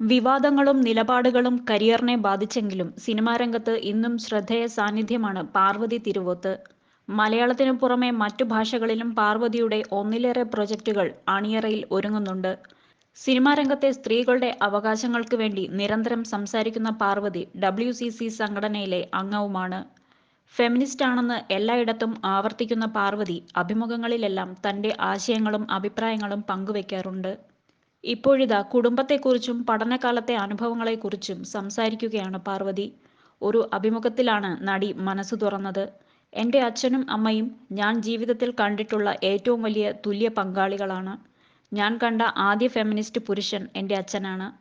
വിവാദങ്ങളും നിലപാടുകളും കരിയറിനെ ബാധിച്ചെങ്കിലും സിനിമാ രംഗത്ത് ഇന്നും ശ്രദ്ധേയ സാന്നിധ്യമാണ് പാർവതി തിരുവോത്ത്. മലയാളത്തിനു പുറമെ മറ്റു ഭാഷകളിലും പാർവതിയുടെ ഒന്നിലേറെ പ്രൊജക്റ്റുകൾ അണിയറയിൽ ഒരുങ്ങുന്നുണ്ട്. സിനിമാ രംഗത്തെ സ്ത്രീകളുടെ അവകാശങ്ങൾക്ക് വേണ്ടി നിരന്തരം സംസാരിക്കുന്ന പാർവതി ഡബ്ല്യു സി സി സംഘടനയിലെ അംഗവുമാണ്. ഫെമിനിസ്റ്റ് ആണെന്ന് എല്ലായിടത്തും ആവർത്തിക്കുന്ന പാർവതി അഭിമുഖങ്ങളിലെല്ലാം തന്റെ ആശയങ്ങളും അഭിപ്രായങ്ങളും പങ്കുവെക്കാറുണ്ട്. ഇപ്പോഴിതാ കുടുംബത്തെക്കുറിച്ചും പഠനകാലത്തെ അനുഭവങ്ങളെക്കുറിച്ചും സംസാരിക്കുകയാണ് പാർവതി. ഒരു അഭിമുഖത്തിലാണ് നടി മനസ്സ് തുറന്നത്. എന്റെ അച്ഛനും അമ്മയും ഞാൻ ജീവിതത്തിൽ കണ്ടിട്ടുള്ള ഏറ്റവും വലിയ തുല്യ പങ്കാളികളാണ്. ഞാൻ കണ്ട ആദ്യ ഫെമിനിസ്റ്റ് പുരുഷൻ എന്റെ അച്ഛനാണ്.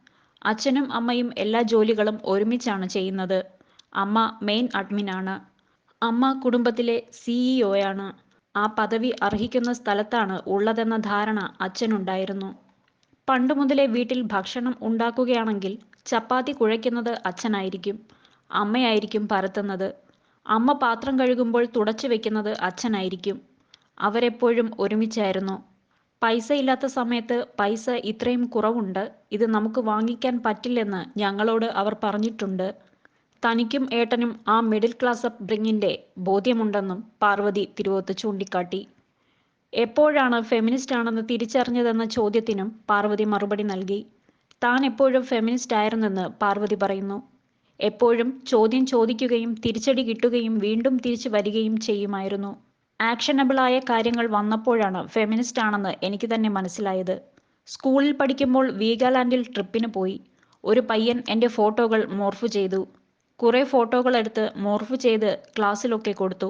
അച്ഛനും അമ്മയും എല്ലാ ജോലികളും ഒരുമിച്ചാണ് ചെയ്യുന്നത്. അമ്മ മെയിൻ അഡ്മിനാണ്. അമ്മ കുടുംബത്തിലെ സിഇഒയാണ് ആ പദവി അർഹിക്കുന്ന സ്ഥലത്താണ് ഉള്ളതെന്ന ധാരണ അച്ഛനുണ്ടായിരുന്നു. പണ്ടു മുതലേ വീട്ടിൽ ഭക്ഷണം ഉണ്ടാക്കുകയാണെങ്കിൽ ചപ്പാത്തി കുഴയ്ക്കുന്നത് അച്ഛനായിരിക്കും അമ്മയായിരിക്കും പരത്തുന്നത്. അമ്മ പാത്രം കഴുകുമ്പോൾ തുടച്ചു വെക്കുന്നത് അച്ഛനായിരിക്കും. അവരെപ്പോഴും ഒരുമിച്ചായിരുന്നു. പൈസ ഇല്ലാത്ത സമയത്ത് പൈസ ഇത്രയും കുറവുണ്ട് ഇത് നമുക്ക് വാങ്ങിക്കാൻ പറ്റില്ലെന്ന് ഞങ്ങളോട് അവർ പറഞ്ഞിട്ടുണ്ട്. തനിക്കും ഏട്ടനും ആ മിഡിൽ ക്ലാസ് അപ്പ് ബ്രിങ്ങിന്റെ ബോധ്യമുണ്ടെന്നും പാർവതി തിരുവോത്ത് ചൂണ്ടിക്കാട്ടി. എപ്പോഴാണ് ഫെമിനിസ്റ്റ് ആണെന്ന് തിരിച്ചറിഞ്ഞതെന്ന ചോദ്യത്തിനും പാർവതി മറുപടി നൽകി. താൻ എപ്പോഴും ഫെമിനിസ്റ്റ് ആയിരുന്നെന്ന് പാർവതി പറയുന്നു. എപ്പോഴും ചോദ്യം ചോദിക്കുകയും തിരിച്ചടി കിട്ടുകയും വീണ്ടും തിരിച്ചു വരികയും ചെയ്യുമായിരുന്നു. ആക്ഷനബിളായ കാര്യങ്ങൾ വന്നപ്പോഴാണ് ഫെമിനിസ്റ്റ് ആണെന്ന് എനിക്ക് തന്നെ മനസ്സിലായത്. സ്കൂളിൽ പഠിക്കുമ്പോൾ വീഗാലാൻഡിൽ ട്രിപ്പിന് പോയി. ഒരു പയ്യൻ എന്റെ ഫോട്ടോകൾ മോർഫ് ചെയ്തു. കുറേ ഫോട്ടോകൾ എടുത്ത് മോർഫ് ചെയ്ത് ക്ലാസ്സിലൊക്കെ കൊടുത്തു.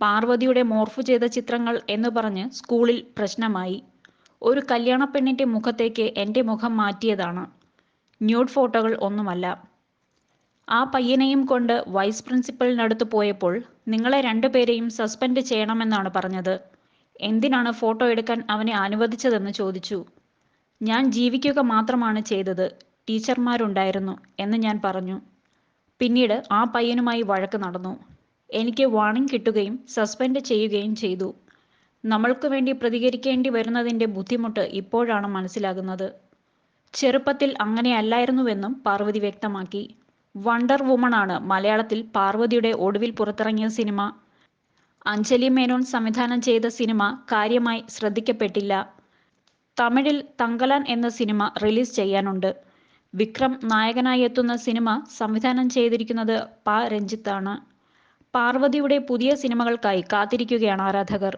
പാർവതിയുടെ മോർഫ് ചെയ്ത ചിത്രങ്ങൾ എന്ന് പറഞ്ഞ് സ്കൂളിൽ പ്രശ്നമായി. ഒരു കല്യാണ പെണ്ണിന്റെ മുഖത്തേക്ക് എന്റെ മുഖം മാറ്റിയതാണ്. ന്യൂഡ് ഫോട്ടോകൾ ഒന്നുമല്ല. ആ പയ്യനെയും കൊണ്ട് വൈസ് പ്രിൻസിപ്പലിനടുത്ത് പോയപ്പോൾ നിങ്ങളെ രണ്ടുപേരെയും സസ്പെൻഡ് ചെയ്യണമെന്നാണ് പറഞ്ഞത്. എന്തിനാണ് ഫോട്ടോ എടുക്കാൻ അവനെ അനുവദിച്ചതെന്ന് ചോദിച്ചു. ഞാൻ ജീവിക്കുക മാത്രമാണ് ചെയ്തത്. ടീച്ചർമാരുണ്ടായിരുന്നു എന്ന് ഞാൻ പറഞ്ഞു. പിന്നീട് ആ പയ്യനുമായി വഴക്ക് നടന്നു. എനിക്ക് വാണിംഗ് കിട്ടുകയും സസ്പെൻഡ് ചെയ്യുകയും ചെയ്തു. നമ്മൾക്ക് വേണ്ടി പ്രതികരിക്കേണ്ടി വരുന്നതിന്റെ ബുദ്ധിമുട്ട് ഇപ്പോഴാണ് മനസ്സിലാകുന്നത്. ചെറുപ്പത്തിൽ അങ്ങനെയല്ലായിരുന്നുവെന്നും പാർവതി വ്യക്തമാക്കി. വണ്ടർ ആണ് മലയാളത്തിൽ പാർവതിയുടെ ഒടുവിൽ പുറത്തിറങ്ങിയ സിനിമ. അഞ്ജലി മേനോൻ സംവിധാനം ചെയ്ത സിനിമ കാര്യമായി ശ്രദ്ധിക്കപ്പെട്ടില്ല. തമിഴിൽ തങ്കലാൻ എന്ന സിനിമ റിലീസ് ചെയ്യാനുണ്ട്. വിക്രം നായകനായി എത്തുന്ന സിനിമ സംവിധാനം ചെയ്തിരിക്കുന്നത് പ രഞ്ജിത്താണ്. പാർവതിയുടെ പുതിയ സിനിമകൾക്കായി കാത്തിരിക്കുകയാണ് ആരാധകർ